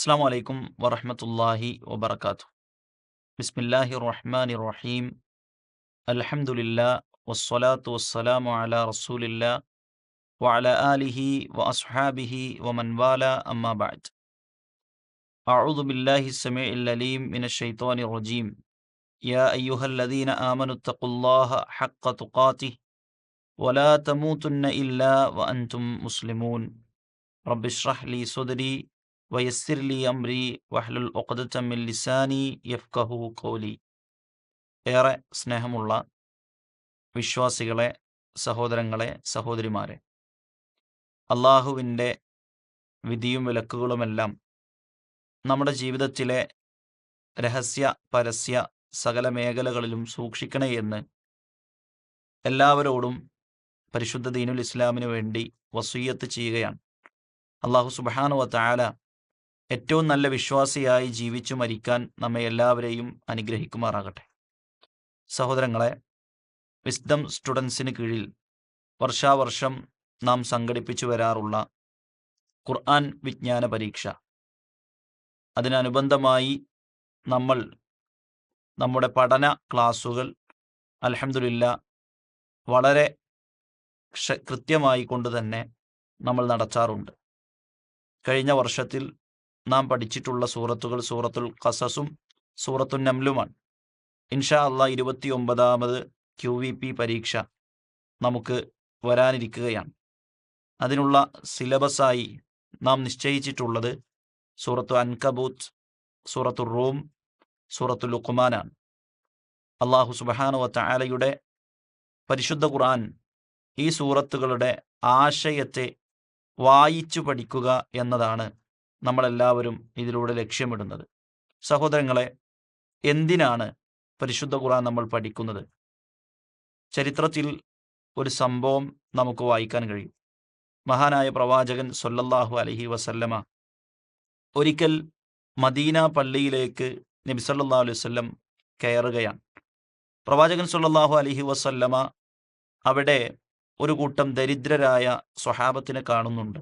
السلام عليكم ورحمة الله وبركاته. بسم الله الرحمن الرحيم. الحمد لله والصلاة والسلام على رسول الله وعلى آله وأصحابه ومن والاه أما بعد. أعوذ بالله السميع العليم من الشيطان الرجيم. يا أيها الذين آمنوا اتقوا الله حق تقاته ولا تموتن إلا وأنتم مسلمون. رب اشرح لي صدري വയസ്സിർലി അംരി വഹ്ലുൽ ഒക്കദമിൽ ലിസാനി യഫ്കഹു കോലി ഏറെ സ്നേഹമുള്ള വിശ്വാസികളെ സഹോദരങ്ങളെ സഹോദരിമാരെ അള്ളാഹുവിന്റെ വിധിയും വിലക്കുകളുമെല്ലാം നമ്മുടെ ജീവിതത്തിലെ രഹസ്യ പരസ്യ സകല മേഖലകളിലും സൂക്ഷിക്കണേ എന്ന് എല്ലാവരോടും പരിശുദ്ധ ദീനുൽ ഇസ്ലാമിനു വേണ്ടി വസൂയത്ത് ചെയ്യുകയാണ്. അള്ളാഹു സുബാനുവ താല ഏറ്റവും നല്ല വിശ്വാസിയായി ജീവിച്ചു മരിക്കാൻ നമ്മെ എല്ലാവരെയും അനുഗ്രഹിക്കുമാറാകട്ടെ. സഹോദരങ്ങളെ വിസ്ഡം സ്റ്റുഡൻസിന് കീഴിൽ വർഷാവർഷം നാം സംഘടിപ്പിച്ചു വരാറുള്ള ഖുർആൻ വിജ്ഞാന പരീക്ഷ. അതിനനുബന്ധമായി നമ്മൾ നമ്മുടെ പഠന ക്ലാസ്സുകൾ അലഹമുല്ല വളരെ കൃത്യമായി കൊണ്ട് തന്നെ നമ്മൾ നടത്താറുണ്ട്. കഴിഞ്ഞ വർഷത്തിൽ നാം പഠിച്ചിട്ടുള്ള സൂറത്തുകൾ സൂറത്തുൽ ഖസസും സൂറത്തുൽ നംലുമാണ്. ഇൻഷാ അള്ളാ ഇരുപത്തി ഒമ്പതാമത് ക്യു വി പി പരീക്ഷ നമുക്ക് വരാനിരിക്കുകയാണ്. അതിനുള്ള സിലബസായി നാം നിശ്ചയിച്ചിട്ടുള്ളത് സൂറത്തു അൻകബൂത്ത് സൂറത്തു റൂം സൂറത്തു ലുക്കുമാനാണ് അള്ളാഹു സുബാനുവ ആലയുടെ പരിശുദ്ധ ഖുർആൻ ഈ സൂറത്തുകളുടെ ആശയത്തെ വായിച്ചു പഠിക്കുക എന്നതാണ് നമ്മളെല്ലാവരും ഇതിലൂടെ ലക്ഷ്യമിടുന്നത്. സഹോദരങ്ങളെ എന്തിനാണ് പരിശുദ്ധ ഖുറാൻ നമ്മൾ പഠിക്കുന്നത്? ചരിത്രത്തിൽ ഒരു സംഭവം നമുക്ക് വായിക്കാൻ കഴിയും. മഹാനായ പ്രവാചകൻ സൊല്ലല്ലാഹു അലഹി വസല്ലമ ഒരിക്കൽ മദീന പള്ളിയിലേക്ക് നബി സല്ലാ അലൈഹി വല്ലം കയറുകയാണ്. പ്രവാചകൻ സൊല്ലാഹു അലഹി വസല്ലമ അവിടെ ഒരു കൂട്ടം ദരിദ്രരായ സ്വഹാബത്തിനെ കാണുന്നുണ്ട്.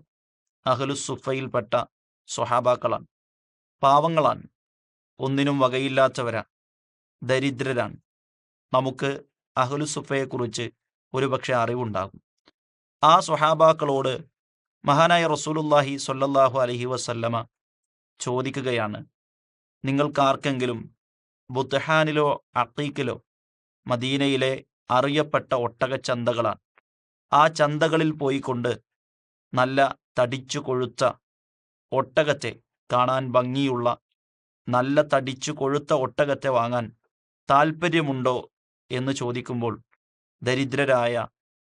അഹ്ലുസുഫയിൽപ്പെട്ട സ്വഹാബാക്കളാണ്. പാവങ്ങളാണ്. ഒന്നിനും വകയില്ലാത്തവരാണ്. ദരിദ്രരാണ്. നമുക്ക് അഹ്ലുസുഫയെക്കുറിച്ച് ഒരുപക്ഷെ അറിവുണ്ടാകും. ആ സ്വഹാബാക്കളോട് മഹാനായ റസൂലുല്ലാഹി സൊല്ലാഹു അലഹി വസല്ലമ ചോദിക്കുകയാണ് നിങ്ങൾക്കാർക്കെങ്കിലും ബുദ്ഹാനിലോ അക്കീക്കിലോ മദീനയിലെ അറിയപ്പെട്ട ഒട്ടകച്ചന്തകളാണ്? ആ ചന്തകളിൽ പോയിക്കൊണ്ട് നല്ല തടിച്ചു കൊഴുത്ത ഒട്ടകത്തെ കാണാൻ ഭംഗിയുള്ള നല്ല തടിച്ചു കൊഴുത്ത ഒട്ടകത്തെ വാങ്ങാൻ താൽപ്പര്യമുണ്ടോ എന്ന് ചോദിക്കുമ്പോൾ ദരിദ്രരായ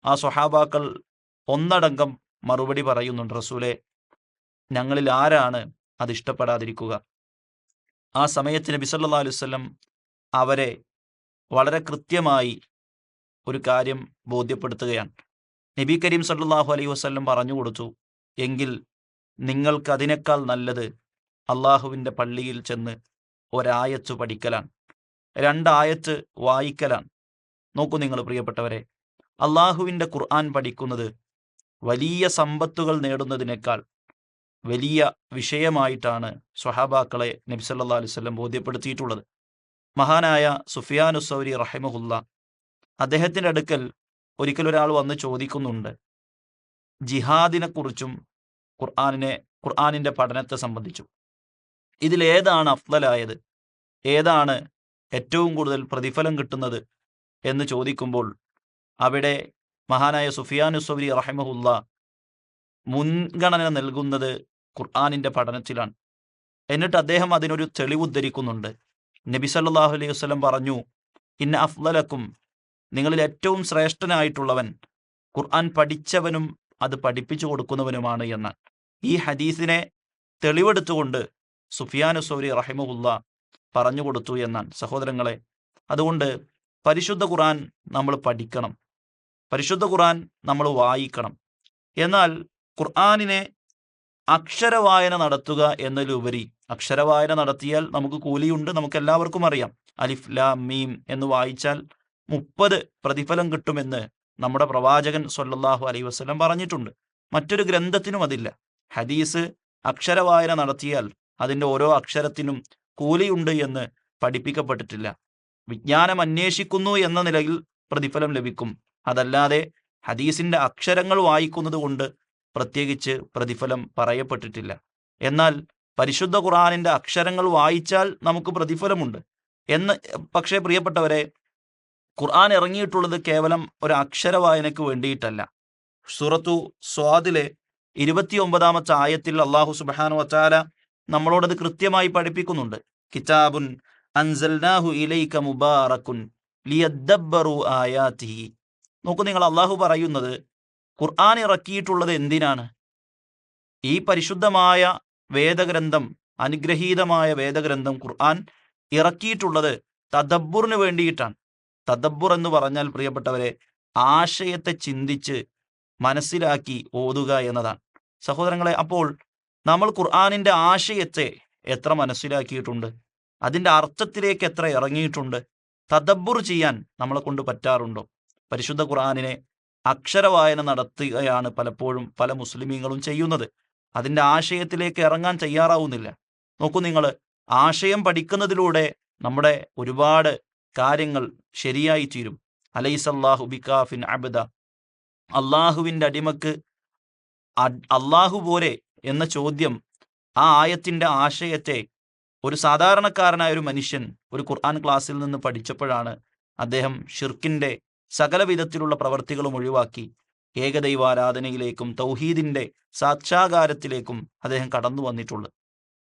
ആ സ്വഹാബാക്കൾ ഒന്നടങ്കം മറുപടി പറയുന്നുണ്ട് റസൂലെ ഞങ്ങളിൽ ആരാണ് അത് ഇഷ്ടപ്പെടാതിരിക്കുക? ആ സമയത്ത് നബി സല്ലാ അലുവല്ലം അവരെ വളരെ കൃത്യമായി ഒരു കാര്യം ബോധ്യപ്പെടുത്തുകയാണ്. നബി കരീം സല്ലാഹു അലൈഹി വസ്ല്ലം പറഞ്ഞു കൊടുത്തു എങ്കിൽ നിങ്ങൾക്ക് അതിനേക്കാൾ നല്ലത് അള്ളാഹുവിന്റെ പള്ളിയിൽ ചെന്ന് ഒരായത്ത് പഠിക്കലാണ്. രണ്ടായത്ത് വായിക്കലാണ്. നോക്കൂ നിങ്ങൾ പ്രിയപ്പെട്ടവരെ അള്ളാഹുവിന്റെ ഖുർആൻ പഠിക്കുന്നത് വലിയ സമ്പത്തുകൾ നേടുന്നതിനേക്കാൾ വലിയ വിഷയമായിട്ടാണ് സ്വഹാബാക്കളെ നബ്സല്ലാ അലുവല്ലം ബോധ്യപ്പെടുത്തിയിട്ടുള്ളത്. മഹാനായ സുഫിയാനുസൗരി റഹിമഹുല്ല അദ്ദേഹത്തിന്റെ അടുക്കൽ ഒരിക്കൽ ഒരാൾ വന്ന് ചോദിക്കുന്നുണ്ട് ജിഹാദിനെക്കുറിച്ചും ഖുർആാനിനെ ഖുർആാനിന്റെ പഠനത്തെ സംബന്ധിച്ചു. ഇതിലേതാണ് അഫ്ലലായത് ഏതാണ് ഏറ്റവും കൂടുതൽ പ്രതിഫലം കിട്ടുന്നത് എന്ന് ചോദിക്കുമ്പോൾ അവിടെ മഹാനായ സുഫിയാനുസൗരി റഹിമഹുല്ല മുൻഗണന നൽകുന്നത് ഖുർആാനിന്റെ പഠനത്തിലാണ്. എന്നിട്ട് അദ്ദേഹം അതിനൊരു തെളിവുദ്ധരിക്കുന്നുണ്ട് നബി സല്ലാഹു അലൈഹി വസ്ലം പറഞ്ഞു ഇന്ന അഫ്ലലക്കും നിങ്ങളിൽ ഏറ്റവും ശ്രേഷ്ഠനായിട്ടുള്ളവൻ ഖുർആൻ പഠിച്ചവനും അത് പഠിപ്പിച്ചു കൊടുക്കുന്നവനുമാണ് എന്ന്. ഈ ഹദീസിനെ തെളിവെടുത്തുകൊണ്ട് സുഫിയാനു സൗരി റഹിമുല്ല പറഞ്ഞു കൊടുത്തു എന്നാണ് സഹോദരങ്ങളെ. അതുകൊണ്ട് പരിശുദ്ധ ഖുറാൻ നമ്മൾ പഠിക്കണം. പരിശുദ്ധ ഖുറാൻ നമ്മൾ വായിക്കണം. എന്നാൽ ഖുർആാനിനെ അക്ഷരവായന നടത്തുക എന്നതിലുപരി അക്ഷരവായന നടത്തിയാൽ നമുക്ക് കൂലിയുണ്ട് നമുക്ക് എല്ലാവർക്കും അറിയാം. അലിഫ് മീം എന്ന് വായിച്ചാൽ മുപ്പത് പ്രതിഫലം കിട്ടുമെന്ന് നമ്മുടെ പ്രവാചകൻ സൊല്ലാഹു അലൈ വസ്ലം പറഞ്ഞിട്ടുണ്ട്. മറ്റൊരു ഗ്രന്ഥത്തിനും അതില്ല. ഹദീസ് അക്ഷരവായന നടത്തിയാൽ അതിന്റെ ഓരോ അക്ഷരത്തിനും കൂലിയുണ്ട് എന്ന് പഠിപ്പിക്കപ്പെട്ടിട്ടില്ല. വിജ്ഞാനം അന്വേഷിക്കുന്നു എന്ന നിലയിൽ പ്രതിഫലം ലഭിക്കും. അതല്ലാതെ ഹദീസിന്റെ അക്ഷരങ്ങൾ വായിക്കുന്നത് കൊണ്ട് പ്രത്യേകിച്ച് പ്രതിഫലം പറയപ്പെട്ടിട്ടില്ല. എന്നാൽ പരിശുദ്ധ ഖുറാനിന്റെ അക്ഷരങ്ങൾ വായിച്ചാൽ നമുക്ക് പ്രതിഫലമുണ്ട്. എന്ന് പക്ഷേ പ്രിയപ്പെട്ടവരെ ഖുർആൻ ഇറങ്ങിയിട്ടുള്ളത് കേവലം ഒരു അക്ഷര വായനയ്ക്ക് വേണ്ടിയിട്ടല്ല. സൂറത്തു സ്വാദിലെ ഇരുപത്തിയൊമ്പതാമത്തെ ആയത്തിൽ അള്ളാഹു സുബാനു വച്ചാല നമ്മളോടത് കൃത്യമായി പഠിപ്പിക്കുന്നുണ്ട്. കിതാബുൻ അൻസൽനാഹു ഇലൈക മുബാറക്കുൻ ലിയദ്ദബ്ബറു ആയാതിഹി. നോക്കൂ നിങ്ങൾ അള്ളാഹു പറയുന്നത് ഖുർആൻ ഇറക്കിയിട്ടുള്ളത് എന്തിനാണ്? ഈ പരിശുദ്ധമായ വേദഗ്രന്ഥം അനുഗ്രഹീതമായ വേദഗ്രന്ഥം ഖുർആൻ ഇറക്കിയിട്ടുള്ളത് തദബ്ബുറിന് വേണ്ടിയിട്ടാണ്. തദബ്ബുർ എന്ന് പറഞ്ഞാൽ പ്രിയപ്പെട്ടവരെ ആശയത്തെ ചിന്തിച്ച് മനസ്സിലാക്കി ഓതുക എന്നതാണ്. സഹോദരങ്ങളെ അപ്പോൾ നമ്മൾ ഖുർആാനിന്റെ ആശയത്തെ എത്ര മനസ്സിലാക്കിയിട്ടുണ്ട്? അതിന്റെ അർത്ഥത്തിലേക്ക് എത്ര ഇറങ്ങിയിട്ടുണ്ട്? തദബ്ബുർ ചെയ്യാൻ നമ്മളെ കൊണ്ട് പറ്റാറുണ്ടോ? പരിശുദ്ധ ഖുർആാനിനെ അക്ഷരവായന നടത്തുകയാണ് പലപ്പോഴും പല മുസ്ലിമീങ്ങളും ചെയ്യുന്നത്. അതിന്റെ ആശയത്തിലേക്ക് ഇറങ്ങാൻ തയ്യാറാവുന്നില്ല. നോക്കൂ നിങ്ങൾ ആശയം പഠിക്കുന്നതിലൂടെ നമ്മുടെ ഒരുപാട് കാര്യങ്ങൾ ശരിയായി തീരും. അലൈസല്ലാഹു ബിക്കാഫിൻ അബദ. അള്ളാഹുവിന്റെ അടിമക്ക് അള്ളാഹു പോലെ എന്ന ചോദ്യം ആ ആയത്തിന്റെ ആശയത്തെ ഒരു സാധാരണക്കാരനായ ഒരു മനുഷ്യൻ ഒരു ഖുർആൻ ക്ലാസ്സിൽ നിന്ന് പഠിച്ചപ്പോഴാണ് അദ്ദേഹം ഷിർക്കിന്റെ സകല വിധത്തിലുള്ള പ്രവർത്തികളും ഒഴിവാക്കി. ഏകദൈവാരാധനയിലേക്കും തൗഹീദിന്റെ സാക്ഷാകാരത്തിലേക്കും അദ്ദേഹം കടന്നു വന്നിട്ടുള്ളത്.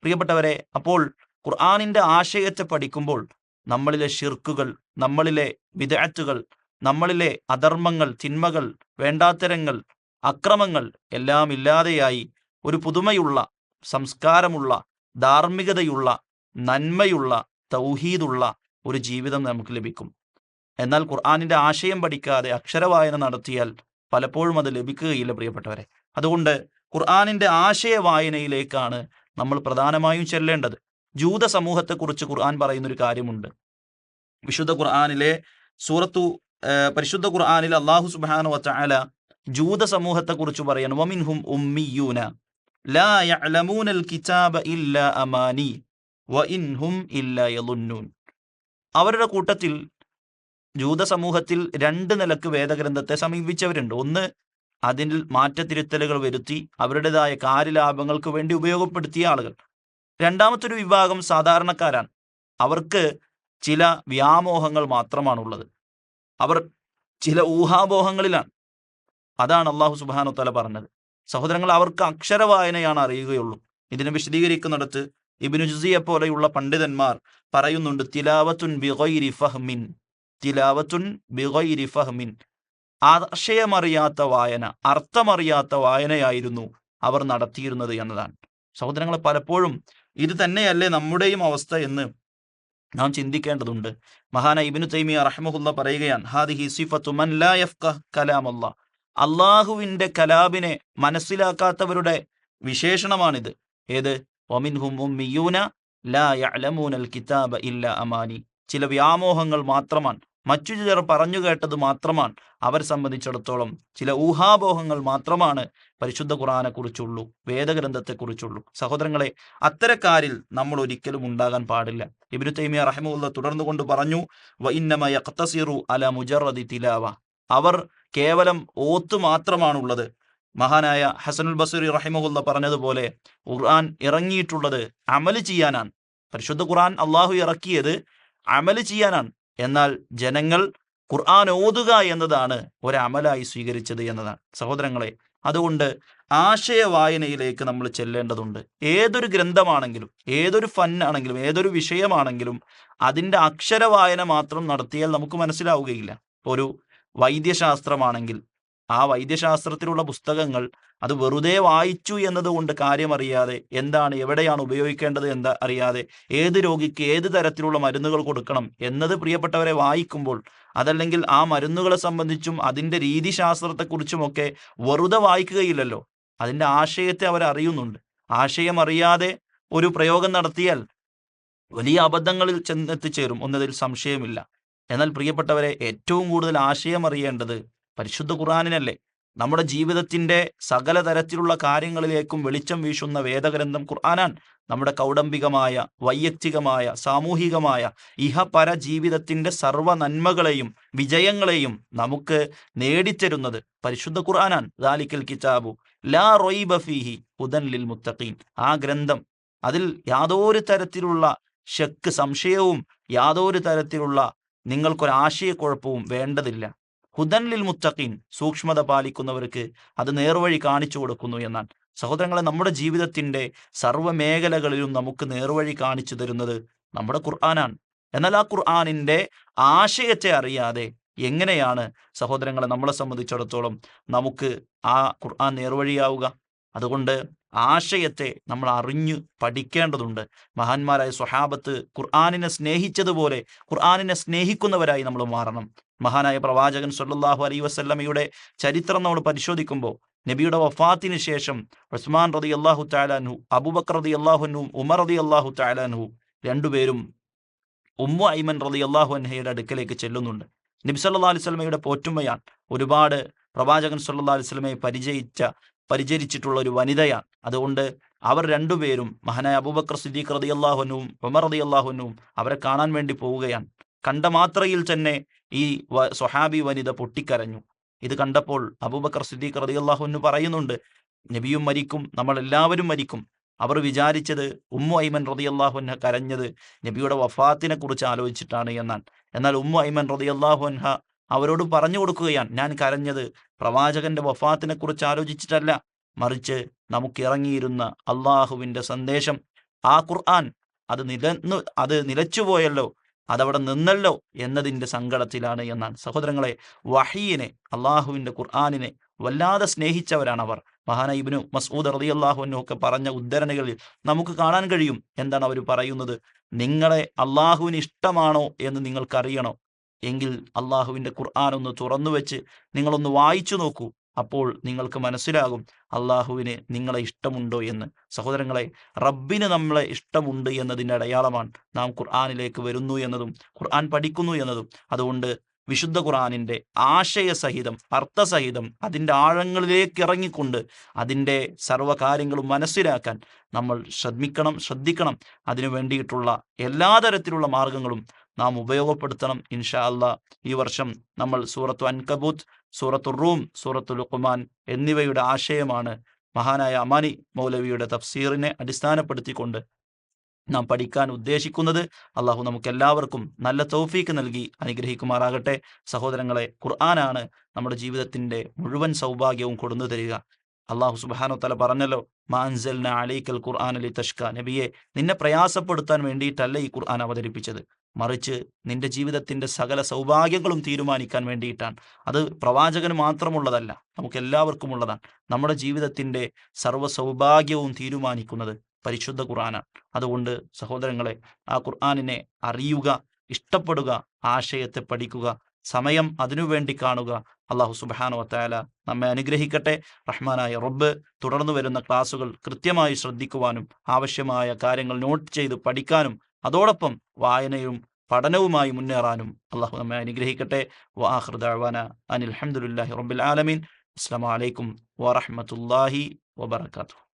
പ്രിയപ്പെട്ടവരെ അപ്പോൾ ഖുർആാനിന്റെ ആശയത്തെ പഠിക്കുമ്പോൾ നമ്മളിലെ ഷിർക്കുകൾ നമ്മളിലെ വിദഗ്ധകൾ നമ്മളിലെ അധർമ്മങ്ങൾ തിന്മകൾ വേണ്ടാത്തരങ്ങൾ അക്രമങ്ങൾ എല്ലാം ഇല്ലാതെയായി ഒരു പുതുമയുള്ള സംസ്കാരമുള്ള ധാർമ്മികതയുള്ള നന്മയുള്ള തൗഹീദുള്ള ഒരു ജീവിതം നമുക്ക് ലഭിക്കും. എന്നാൽ ഖുർആാനിന്റെ ആശയം പഠിക്കാതെ അക്ഷരവായന നടത്തിയാൽ പലപ്പോഴും അത് ലഭിക്കുകയില്ല പ്രിയപ്പെട്ടവരെ. അതുകൊണ്ട് ഖുർആാനിന്റെ ആശയ വായനയിലേക്കാണ് നമ്മൾ പ്രധാനമായും ചെല്ലേണ്ടത്. ജൂത സമൂഹത്തെക്കുറിച്ച് ഖുർആൻ പറയുന്ന ഒരു കാര്യമുണ്ട്. വിശുദ്ധ ഖുർആാനിലെ സൂറത്തു പരിശുദ്ധ ഖുർആാനിൽ അള്ളാഹു സുബാന വച്ചാല ജൂത സമൂഹത്തെക്കുറിച്ച് പറയാണ്. വമിൻഹും ഉമ്മിയൂന ലാ കിതാബ ഇല്ല അമാനി വ ഇൻഹും ഇല്ല യളുന്നൂൻ അവരുടെ കൂട്ടത്തിൽ ജൂത സമൂഹത്തിൽ രണ്ട് നിലയ്ക്ക് വേദഗ്രന്ഥത്തെ സമീപിച്ചവരുണ്ട്. ഒന്ന് അതിൽ മാറ്റത്തിരുത്തലുകൾ വരുത്തി അവരുടേതായ കാര്യലാഭങ്ങൾക്ക് വേണ്ടി ഉപയോഗപ്പെടുത്തിയ ആളുകൾ. രണ്ടാമത്തൊരു വിഭാഗം സാധാരണക്കാരാണ്. അവർക്ക് ചില വ്യാമോഹങ്ങൾ മാത്രമാണുള്ളത്. അവർ ചില ഊഹാമോഹങ്ങളിലാണ് അതാണ് അള്ളാഹു സുബാനോ തല പറഞ്ഞത്. സഹോദരങ്ങൾ അവർക്ക് അക്ഷരവായനയാണ് അറിയുകയുള്ളൂ. ഇതിനെ വിശദീകരിക്കുന്നിടത്ത് ഇബിനു ജുസിയെ പോലെയുള്ള പണ്ഡിതന്മാർ പറയുന്നുണ്ട് തിലാവത്തുൻ ബിഗൈരി ഫഹ്മിൻ തിലാവത്തുൻ ബിഗൈരി ഫഹ്മിൻ. ആശയമറിയാത്ത വായന അർത്ഥമറിയാത്ത വായനയായിരുന്നു അവർ നടത്തിയിരുന്നത് എന്നതാണ്. സഹോദരങ്ങൾ പലപ്പോഴും ഇത് തന്നെയല്ലേ നമ്മുടെയും അവസ്ഥ എന്ന് നാം ചിന്തിക്കേണ്ടതുണ്ട്. മഹാന ഇബിനു തൈമിയ റഹ്മുല്ല പറയുകയാണ് ഹാദിഹി സിഫത്തു മൻ ലാ കലാമല്ല അള്ളാഹുവിന്റെ കലാബിനെ മനസ്സിലാക്കാത്തവരുടെ വിശേഷണമാണിത്. ഏത്? ഒമിൻഹും ലാ കിതാബ ഇല്ല അമാനി. ചില വ്യാമോഹങ്ങൾ മാത്രമാണ്. മറ്റു ചിലർ പറഞ്ഞു കേട്ടത് മാത്രമാണ് അവരെ സംബന്ധിച്ചിടത്തോളം. ചില ഊഹാപോഹങ്ങൾ മാത്രമാണ് പരിശുദ്ധ ഖുറാനെക്കുറിച്ചുള്ളൂ വേദഗ്രന്ഥത്തെക്കുറിച്ചുള്ളൂ. സഹോദരങ്ങളെ അത്തരക്കാരിൽ നമ്മൾ ഒരിക്കലും ഉണ്ടാകാൻ പാടില്ല. ഇബ്നു തൈമിയ റഹമുല്ല തുടർന്നു കൊണ്ട് പറഞ്ഞു വ ഇന്നമ അല മുജറദി തിലാവ. അവർ കേവലം ഓത്ത് മാത്രമാണുള്ളത്. മഹാനായ ഹസനുൽ ബസൂരി റഹിമുല്ല പറഞ്ഞതുപോലെ ഖുർആൻ ഇറങ്ങിയിട്ടുള്ളത് അമൽ ചെയ്യാനാണ്. പരിശുദ്ധ ഖുർആൻ അള്ളാഹു ഇറക്കിയത് അമൽ ചെയ്യാനാണ്. എന്നാൽ ജനങ്ങൾ ഖുർആൻ ഓതുക എന്നതാണ് ഒരമലായി സ്വീകരിച്ചത് എന്നതാണ്. സഹോദരങ്ങളെ അതുകൊണ്ട് ആശയ വായനയിലേക്ക് നമ്മൾ ചെല്ലേണ്ടതുണ്ട്. ഏതൊരു ഗ്രന്ഥമാണെങ്കിലും ഏതൊരു ഫന്നാണെങ്കിലും ഏതൊരു വിഷയമാണെങ്കിലും അതിന്റെ അക്ഷര വായന മാത്രം നടത്തിയാൽ നമുക്ക് മനസ്സിലാവുകയില്ല. ഒരു വൈദ്യശാസ്ത്രമാണെങ്കിൽ ആ വൈദ്യശാസ്ത്രത്തിലുള്ള പുസ്തകങ്ങൾ അത് വെറുതെ വായിച്ചു എന്നതുകൊണ്ട് കാര്യമറിയാതെ എന്താണ് എവിടെയാണ് ഉപയോഗിക്കേണ്ടത് എന്താ അറിയാതെ ഏത് രോഗിക്ക് ഏത് തരത്തിലുള്ള മരുന്നുകൾ കൊടുക്കണം എന്നത് പ്രിയപ്പെട്ടവരെ വായിക്കുമ്പോൾ അതല്ലെങ്കിൽ ആ മരുന്നുകളെ സംബന്ധിച്ചും അതിന്റെ രീതിശാസ്ത്രത്തെക്കുറിച്ചുമൊക്കെ വെറുതെ വായിക്കുകയില്ലല്ലോ. അതിന്റെ ആശയത്തെ അവർ അറിയുന്നുണ്ട്. ആശയം അറിയാതെ ഒരു പ്രയോഗം നടത്തിയാൽ വലിയ അബദ്ധങ്ങളിൽ ചെന്നെത്തിച്ചേരും ഒന്നതിൽ സംശയമില്ല. എന്നാൽ പ്രിയപ്പെട്ടവരെ ഏറ്റവും കൂടുതൽ ആശയം അറിയേണ്ടത് പരിശുദ്ധ ഖുർആാനിനല്ലേ? നമ്മുടെ ജീവിതത്തിന്റെ സകല തരത്തിലുള്ള കാര്യങ്ങളിലേക്കും വെളിച്ചം വീശുന്ന വേദഗ്രന്ഥം ഖുർആനാൻ നമ്മുടെ കൗടംബികമായ വൈയക്തികമായ സാമൂഹികമായ ഇഹപര ജീവിതത്തിന്റെ സർവ നന്മകളെയും വിജയങ്ങളെയും നമുക്ക് നേടിത്തരുന്നത് പരിശുദ്ധ ഖുർആനാൻ ദാലിക്കൽ കിതാബു ലാ റൊയ്ബഫിഹി ഹുദൻ ലിൽ മുത്തഖീൻ. ആ ഗ്രന്ഥം അതിൽ യാതൊരു തരത്തിലുള്ള ശക്ക് സംശയവും യാതൊരു തരത്തിലുള്ള നിങ്ങൾക്കൊരു ആശയക്കുഴപ്പവും വേണ്ടതില്ല. ഹുദൻ ലിൽ മുത്തഖീൻ സൂക്ഷ്മത പാലിക്കുന്നവർക്ക് അത് നേർവഴി കാണിച്ചു കൊടുക്കുന്നു എന്നാണ്. സഹോദരങ്ങളെ നമ്മുടെ ജീവിതത്തിന്റെ സർവ മേഖലകളിലും നമുക്ക് നേർവഴി കാണിച്ചു തരുന്നത് നമ്മുടെ ഖുർആനാണ്. എന്നാൽ ആ ഖുർആാനിന്റെ ആശയത്തെ അറിയാതെ എങ്ങനെയാണ് സഹോദരങ്ങളെ നമ്മളെ സംബന്ധിച്ചിടത്തോളം നമുക്ക് ആ ഖുർആൻ നേർവഴിയാവുക? അതുകൊണ്ട് ആശയത്തെ നമ്മൾ അറിഞ്ഞു പഠിക്കേണ്ടതുണ്ട്. മഹാന്മാരായ സ്വഹാബത്ത് ഖുർആാനിനെ സ്നേഹിച്ചതുപോലെ ഖുർആാനിനെ സ്നേഹിക്കുന്നവരായി നമ്മൾ മാറണം. മഹാനായ പ്രവാചകൻ സല്ലാഹു അലൈ വസ്ല്ലമയുടെ ചരിത്രം നമ്മൾ പരിശോധിക്കുമ്പോൾ നബിയുടെ വഫാത്തിന് ശേഷം ഉസ്മാൻ റതി അള്ളാഹു താലാൻഹു അബുബക്കർ റതി അള്ളാഹുനും ഉമർ റതി അള്ളാഹു താലാൻഹു രണ്ടുപേരും ഉമ്മു ഐമൻ റതി അള്ളാഹു അൻഹയുടെ അടുക്കലേക്ക് ചെല്ലുന്നുണ്ട്. നബി സല്ലാ അലിസ്ലമയുടെ പോറ്റുമ്മയാണ് ഒരുപാട് പ്രവാചകൻ സല്ലാ അലിസ്ലമയെ പരിചയിച്ച പരിചരിച്ചിട്ടുള്ള ഒരു വനിതയാണ്. അതുകൊണ്ട് അവർ രണ്ടുപേരും മഹനായ അബൂബക്കർ സിദ്ദീഖ് റതി അള്ളാഹുനും ഉമർ റതി അള്ളാഹുനും അവരെ കാണാൻ വേണ്ടി പോവുകയാണ്. കണ്ട മാത്രയിൽ തന്നെ ഈ സൊഹാബി വനിത പൊട്ടിക്കരഞ്ഞു. ഇത് കണ്ടപ്പോൾ അബൂബക്കർ സിദ്ദീഖ് റതി അള്ളാഹുനു പറയുന്നുണ്ട് നബിയും മരിക്കും നമ്മൾ എല്ലാവരും മരിക്കും. അവർ വിചാരിച്ചത് ഉമ്മു ഐമൻ റതി അള്ളാഹുൻഹ കരഞ്ഞത് നബിയുടെ വഫാത്തിനെ കുറിച്ച് ആലോചിച്ചിട്ടാണ് എന്നാണ്. എന്നാൽ ഉമ്മു ഐമൻ റതി അള്ളാഹുൻഹ അവരോട് പറഞ്ഞു കൊടുക്കുകയാണ്. ഞാൻ കരഞ്ഞത് പ്രവാചകന്റെ വഫാത്തിനെ കുറിച്ച് ആലോചിച്ചിട്ടല്ല. മറിച്ച് നമുക്ക് ഇറങ്ങിയിരുന്ന അള്ളാഹുവിന്റെ സന്ദേശം. ആ ഖുർആൻ അത് നിലന്നു അത് നിലച്ചുപോയല്ലോ അതവിടെ നിന്നല്ലോ എന്നതിന്റെ സങ്കടത്തിലാണ് എന്നാണ്. സഹോദരങ്ങളെ വഹീനെ അള്ളാഹുവിന്റെ ഖുർആാനിനെ വല്ലാതെ സ്നേഹിച്ചവരാണ് അവർ മഹാന ഇബിനു മസൂദ് റതി അള്ളാഹുവിനും ഒക്കെ പറഞ്ഞ ഉദ്ധരണികളിൽ നമുക്ക് കാണാൻ കഴിയും. എന്താണ് അവർ പറയുന്നത്? നിങ്ങളെ അള്ളാഹുവിന് ഇഷ്ടമാണോ എന്ന് നിങ്ങൾക്കറിയണോ? എങ്കിൽ അള്ളാഹുവിന്റെ ഖുർആൻ ഒന്ന് തുറന്നു വെച്ച് നിങ്ങളൊന്ന് വായിച്ചു നോക്കൂ. അപ്പോൾ നിങ്ങൾക്ക് മനസ്സിലാകും അള്ളാഹുവിന് നിങ്ങളെ ഇഷ്ടമുണ്ടോ എന്ന്. സഹോദരങ്ങളെ റബ്ബിന് നമ്മളെ ഇഷ്ടമുണ്ട് എന്നതിന്റെ അടയാളമാണ് നാം ഖുർആാനിലേക്ക് വരുന്നു എന്നതും ഖുർആൻ പഠിക്കുന്നു എന്നതും. അതുകൊണ്ട് വിശുദ്ധ ഖുർആാനിന്റെ ആശയസഹിതം അർത്ഥസഹിതം അതിന്റെ ആഴങ്ങളിലേക്ക് ഇറങ്ങിക്കൊണ്ട് അതിന്റെ സർവകാര്യങ്ങളും മനസ്സിലാക്കാൻ നമ്മൾ ശ്രമിക്കണം ശ്രദ്ധിക്കണം. അതിനു വേണ്ടിയിട്ടുള്ള എല്ലാ തരത്തിലുള്ള മാർഗങ്ങളും നാം ഉപയോഗപ്പെടുത്തണം. ഇൻഷാ അല്ല ഈ വർഷം നമ്മൾ സൂറത്തു അൻകബൂത്ത് സൂറത്തു റൂം സൂറത്തു ലുഖ്മാൻ എന്നിവയുടെ ആശയമാണ് മഹാനായ അമാനി മൗലവിയുടെ തഫ്സീറിനെ അടിസ്ഥാനപ്പെടുത്തിക്കൊണ്ട് നാം പഠിക്കാൻ ഉദ്ദേശിക്കുന്നത്. അള്ളാഹു നമുക്ക് എല്ലാവർക്കും നല്ല തൗഫീക്ക് നൽകി അനുഗ്രഹിക്കുമാറാകട്ടെ. സഹോദരങ്ങളെ ഖുർആനാണ് നമ്മുടെ ജീവിതത്തിന്റെ മുഴുവൻ സൗഭാഗ്യവും കൊടുന്നു തരിക അള്ളാഹു സുബാനോ തല പറഞ്ഞല്ലോ നബിയെ നിന്നെ പ്രയാസപ്പെടുത്താൻ വേണ്ടിയിട്ടല്ല ഈ ഖുർആൻ അവതരിപ്പിച്ചത്. മറിച്ച് നിന്റെ ജീവിതത്തിന്റെ സകല സൗഭാഗ്യങ്ങളും തീരുമാനിക്കാൻ വേണ്ടിയിട്ടാണ്. അത് പ്രവാചകന് മാത്രമുള്ളതല്ല നമുക്ക് എല്ലാവർക്കും ഉള്ളതാണ്. നമ്മുടെ ജീവിതത്തിന്റെ സർവ സൗഭാഗ്യവും തീരുമാനിക്കുന്നത് പരിശുദ്ധ ഖുർആനാണ്. അതുകൊണ്ട് സഹോദരങ്ങളെ ആ ഖുർആാനിനെ അറിയുക ഇഷ്ടപ്പെടുക ആശയത്തെ പഠിക്കുക സമയം അതിനുവേണ്ടി കാണുക. അള്ളാഹു സുബാനു വത്തായാല നമ്മെ അനുഗ്രഹിക്കട്ടെ. റഹ്മാനായ റബ്ബ് തുടർന്നു വരുന്ന ക്ലാസുകൾ കൃത്യമായി ശ്രദ്ധിക്കുവാനും ആവശ്യമായ കാര്യങ്ങൾ നോട്ട് ചെയ്ത് പഠിക്കാനും അതോടൊപ്പം വായനയും പഠനവുമായി മുന്നേറാനും അള്ളാഹു നമ്മെ അനുഗ്രഹിക്കട്ടെ. അനിൽ അഹമ്മദുല്ലാഹി റബ്ബിൽ ആലമീൻ. അസ്സാം വലൈക്കും വാറഹമത്തല്ലാഹി വബർക്കാത്തു